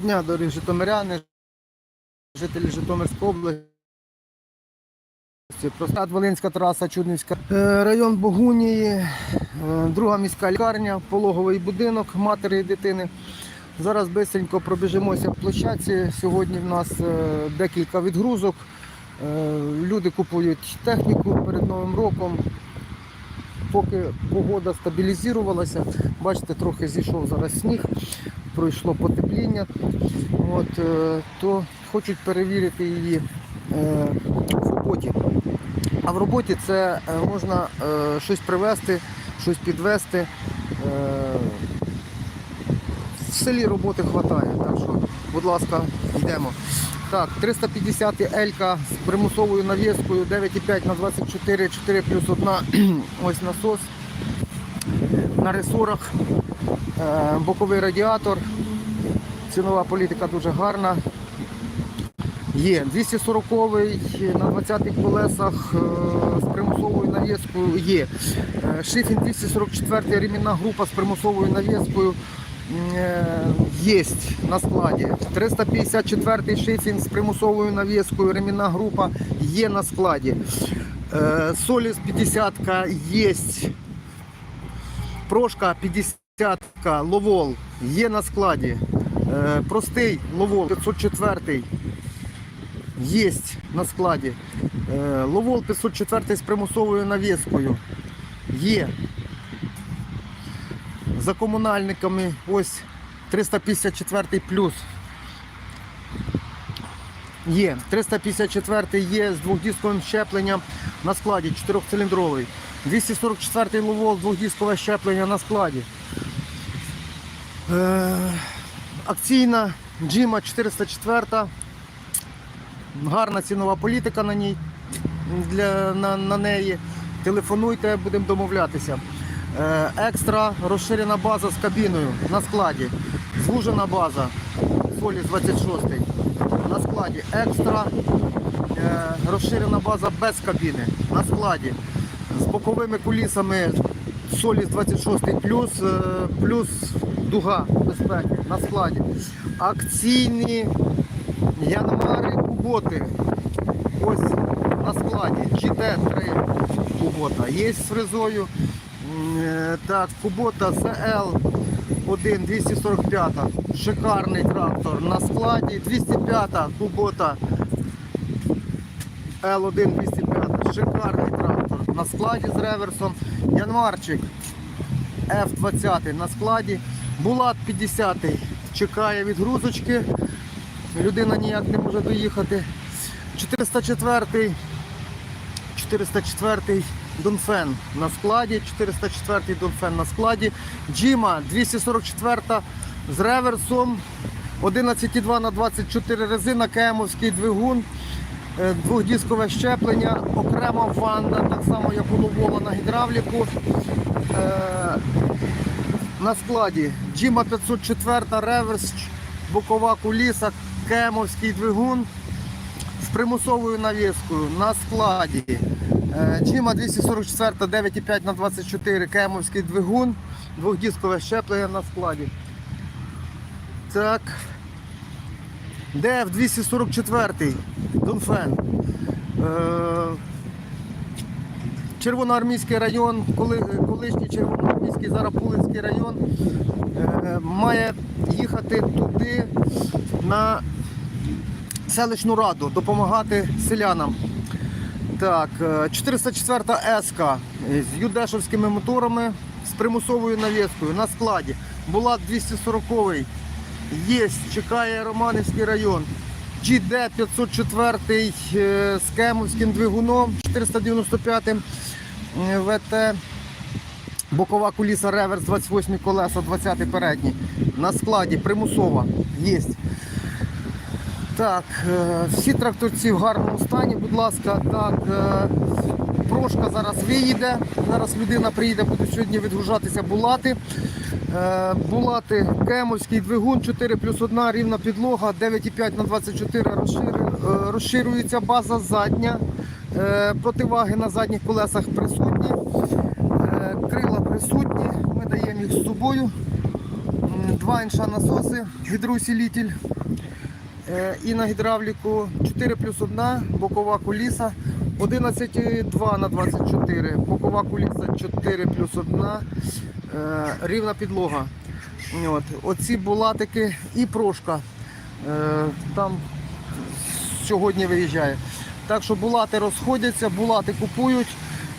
дня, дорогі житомиряни, жителі Житомирської області. Простат Волинська траса, Чуднівська, Е, район Богунії, е, друга міська лікарня, пологовий будинок матері і дитини. Зараз швидко пробіжимося в площадці. Сьогодні в нас е, декілька відгрузок. Люди купують техніку перед Новим роком. Поки погода стабілізувалася, бачите, трохи зійшов зараз сніг, пройшло потепління. От, е, то хочуть перевірити її е, в роботі. А в роботі це е, можна щось привезти, щось підвезти. В селі роботи вистачає, так що, будь ласка, йдемо. Так, 350 Елька з примусовою навіскою 9,5 на 24, 4 плюс 1. Ось насос на ресорах, боковий радіатор. Цінова політика дуже гарна. Є 240 на 20-х колесах е, з примусовою навіскою є. Е, Шифін 244 ремінна група з примусовою навіскою є на складі. 354 шифін з примусовою навіскою, ремінна група є на складі. Е, Соліс 50 є. Прошка 50 ловол є на складі. Е, Простий ловол 504 є на складі. Е, Ловол 504 з примусовою навіскою є. За комунальниками ось 354 плюс. Є. 354 є з двохдісковим щепленням на складі, 4-циліндровий. 244 ловол, двохдіскове щеплення на складі. Е, акційна Джима 404. Гарна цінова політика на ній для, на, на неї. Телефонуйте, будемо домовлятися. Е, екстра розширена база з кабіною на складі. Звужена база Соліс 26 на складі. Екстра е, розширена база без кабіни на складі. З боковими кулісами Соліс 26 плюс, плюс дуга безпеки на складі. Акційні Янмари Куботи. Ось на складі. GT3 Кубота. Є з фрезою. Е, Так, Кубота ZL 1 245. Шикарний трактор на складі. 205 Кубота L1 205. Шикарний трактор на складі з реверсом. Январчик F20 на складі. Булат 50 чекає відгрузочки. Людина ніяк не може доїхати. 404 404 Донфен на складі, 404 Донфен на складі. Джима 244 з реверсом. 11,2 на 24 резина, кемовський двигун, е, двохдіскове щеплення, окрема ванда, так само як у Ловола на гідравліку. На складі Джима 504 реверс, бокова куліса, кемовський двигун з примусовою навіскою на складі. Джима 244 9,5 на 24 кемовський двигун, двохдіскове щеплення на складі. Так. ДФ 244 Донфен. Е, Червоноармійський район, колишній Червоноармійський, зараз Пулицький район, е, має їхати туди на селищну раду, допомагати селянам. Так, е, 404 ЕСКА з юдешовськими моторами з примусовою навіскою на складі. Була 240 й Є, чекає Романівський район. GD 504 е, з кемовським двигуном 495-м ВТ. Бокова куліса реверс 28 колеса, 20 передні. На складі примусова є. Так, е, всі тракторці в гарному стані, будь ласка. Так, е, прошка зараз виїде. Зараз людина приїде, буде сьогодні відгружатися булати. Е, Булати кемовський двигун 4 плюс 1, рівна підлога, 9,5 на 24 е, розширюється база задня. Е, Противаги на задніх колесах присутні. Крила присутні. Ми даємо їх з собою. два інша насоси, гідроусилитель е, і на гідравліку 4 плюс 1, бокова куліса 11,2 на 24, бокова куліса 4 плюс 1, е, рівна підлога. От. Оці булатики і прошка. Е, Там сьогодні виїжджає. Так що булати розходяться, булати купують.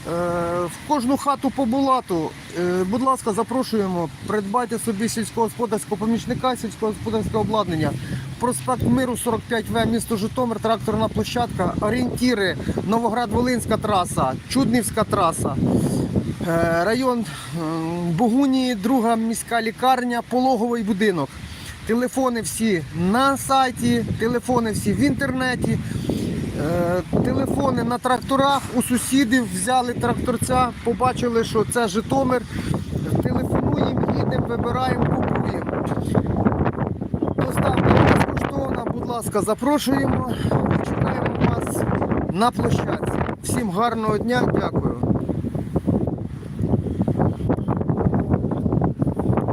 Е, В кожну хату по булату. Е, Будь ласка, запрошуємо. Придбайте собі сільськогосподарського помічника, сільськогосподарське обладнання. Проспект Миру 45В, місто Житомир, тракторна площадка, орієнтіри, Новоград-Волинська траса, Чуднівська траса. Е, Район м, Богунії, друга міська лікарня, пологовий будинок. Телефони всі на сайті, телефони всі в інтернеті. Телефони на тракторах у сусідів взяли тракторця, побачили, що це Житомир. Телефонуємо, їдемо, вибираємо, купуємо. Доставка безкоштовна, будь ласка, запрошуємо. Чекаємо вас на площадці. Всім гарного дня, дякую.